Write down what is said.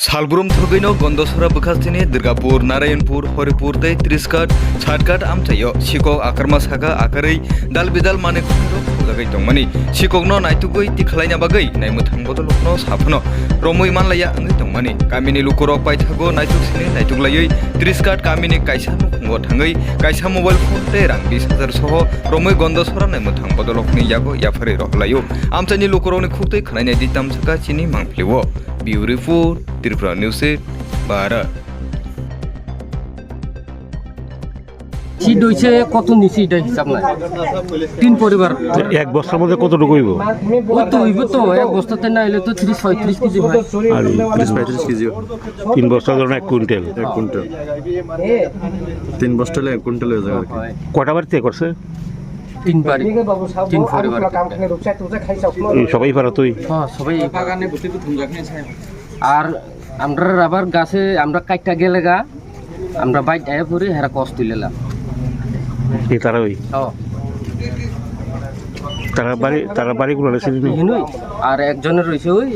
सालब्रुम थगैनो गन्धसरा बखास्थिनि दुर्गापुर नारायणपुर हरिपुर दै त्रिसकाट साटकाट आमचायो सिकक आकारमा सागा आकारै दाल बिदाल माने खुंरो फुजागै दंमानि सिककनो नायतुगै तिखालायना बागै नायमो थांबोदो लखनो साफनो रमै मानलाया आङै दंमानि गामिनि लुकरक पाइथागो नायतुगसिनि नायतुगलायै त्रिसकाट गामिनि कायसा नुखुंगो थाङै कायसा मबाइल फन ते रां बिस हाजार सह रमै गन्धसरा नायमो थांबोदो लखनि यागो याफारै रहलायो आमचानि लुकरकनि खुतै खानायनाय दिताम साका चिनि मांफ्लिवो बिउटिफुल त्रिपुरा निउज भारत শীত হয়েছে কত নিচে এটা হিসাব নাই। তিন পরিবার। এক বস্তার মধ্যে কতটুকু হইব? ওই তো হইব তো এক বস্তাতে না হলে তো ত্রিশ পঁয়ত্রিশ কেজি হয়। আর তিরিশ পঁয়ত্রিশ কেজি তিন বস্তা ধরুন এক কুইন্টাল। এক কুইন্টাল। তিন বস্তালে এক কুইন্টাল হয়ে যাবে কটা বাড়িতে করছে? তিন বাড়ি তিন পরিবার। সবাই পারা তুই? হ্যাঁ সবাই আর আমরা আবার গাছে আমরা কাইটা গেলে গা আমরা বাইক আয়া পরে হেরা কষ্ট তুলেলাম এই তারা ওই? তারা বাড়ি তারা বাড়ি গুলো আর একজনের রয়েছে ওই